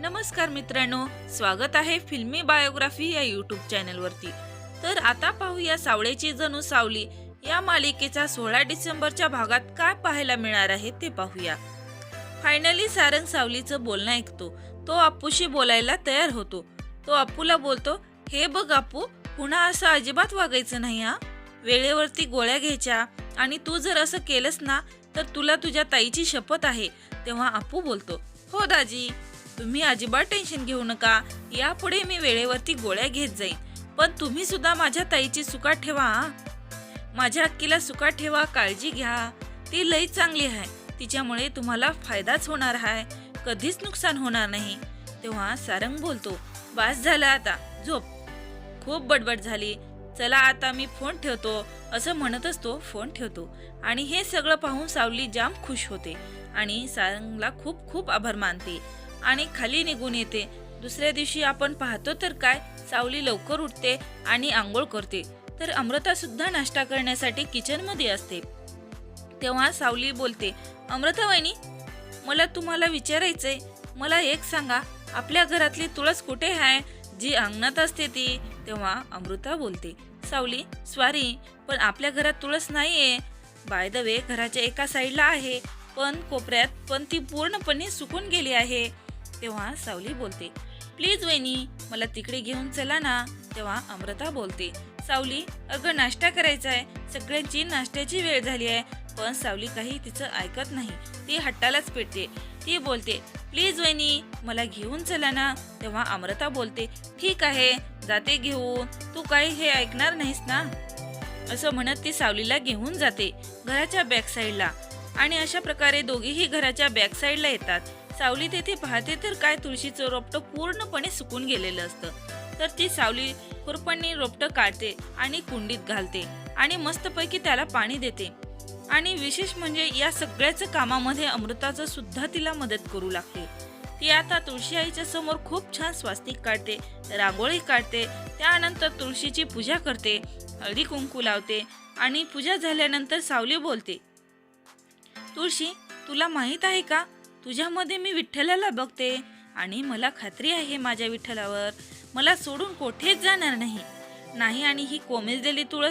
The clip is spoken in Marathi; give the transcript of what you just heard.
नमस्कार मित्रांनो स्वागत आहे फिल्मी बायोग्राफी या यूट्यूब चॅनलवरती. तर आता पाहूया सावळेची जणू सावली या मालिकेचा सोळा डिसेंबरच्या भागात काय पाहायला मिळणार आहे ते पाहूया. फायनली सारंग सावलीचं बोलणं ऐकतो. तो अप्पूशी बोलायला तयार होतो. तो अप्पूला बोलतो हे बघ अप्पू पुन्हा असं अजिबात वागायचं नाही हा. वेळेवरती गोळ्या घ्यायच्या आणि तू जर असं केलंस ना तर तुला तुझ्या ताईची शपथ आहे तेव्हा अप्पू बोलतो. हो दाजी. तुम्ही अजिबात टेन्शन घेऊ नका. यापुढे मी वेळेवरती गोळ्या घेत जाईन. पण तुम्ही सुद्धा माझ्या ताईची सुका ठेवा माझ्या अक्कीला सुका ठेवा काळजी घ्या. ती लई चांगली आहे. तिच्यामुळे तुम्हाला फायदाच होणार आहे. कधीच नुकसान होणार नाही. तेव्हा सारंग बोलतो बास झाला आता. झोप. खूप बडबड झाली. चला आता मी फोन ठेवतो. असं म्हणतच तो फोन ठेवतो. आणि हे सगळं पाहून सावली जाम खुश होते. आणि सारंगला खूप खूप आभार मानते. आणि खाली निघून येते. दुसऱ्या दिवशी आपण पाहतो तर काय? सावली लवकर उठते आणि आंघोळ करते. तर अमृता सुद्धा नाश्ता करण्यासाठी किचनमध्ये असते. तेव्हा सावली बोलते अमृता वहिनी मला तुम्हाला विचारायचंय. मला एक सांगा आपल्या घरातली तुळस कुठे आहे जी अंगणात असते ती. तेव्हा अमृता बोलते सावली स्वारी पण आपल्या घरात तुळस नाहीये. बाय द वे घराच्या एका साईडला आहे. पण कोपऱ्यात पण ती पूर्णपणे सुकून गेली आहे. तेव्हा सावली बोलते प्लीज वहिनी मला तिकडे घेऊन चला ना. तेव्हा अमृता बोलते सावली अगं नाश्ता करायचा आहे सगळ्यांची नाश्त्याची वेळ झाली आहे. पण सावली काही तिचं ऐकत नाही. ती हट्टालाच पेटते. ती बोलते प्लीज वहिनी मला घेऊन चला ना. तेव्हा अमृता बोलते ठीक आहे जाते घेऊन. तू काही हे ऐकणार नाहीस ना? असं म्हणत ती सावलीला घेऊन जाते घराच्या बॅक साईडला आणि अशा प्रकारे दोघेही घराच्या बॅक साईडला येतात. सावली तेथे पाहते तर काय तुळशीचं रोपटं पूर्णपणे सुकून गेलेलं असतं. तर ती सावली खुरपणी रोपटं काढते आणि कुंडीत घालते आणि मस्तपैकी त्याला पाणी देते. आणि विशेष म्हणजे या सगळ्याच कामामध्ये अमृताचं सुद्धा तिला मदत करू लागते. ती आता तुळशी आईच्या समोर खूप छान स्वास्तिक काढते रांगोळी काढते त्यानंतर तुळशीची पूजा करते हळदी कुंकू लावते आणि पूजा झाल्यानंतर सावली बोलते तुळशी तुला माहीत आहे का? तुझ्यामध्ये मी विठ्ठलाला बघते आणि मला खात्री आहे माझ्या विठ्ठलावर. मला सोडून कोठेच जाणार नाही. नाही आणि ही कोमेजलेली तुळस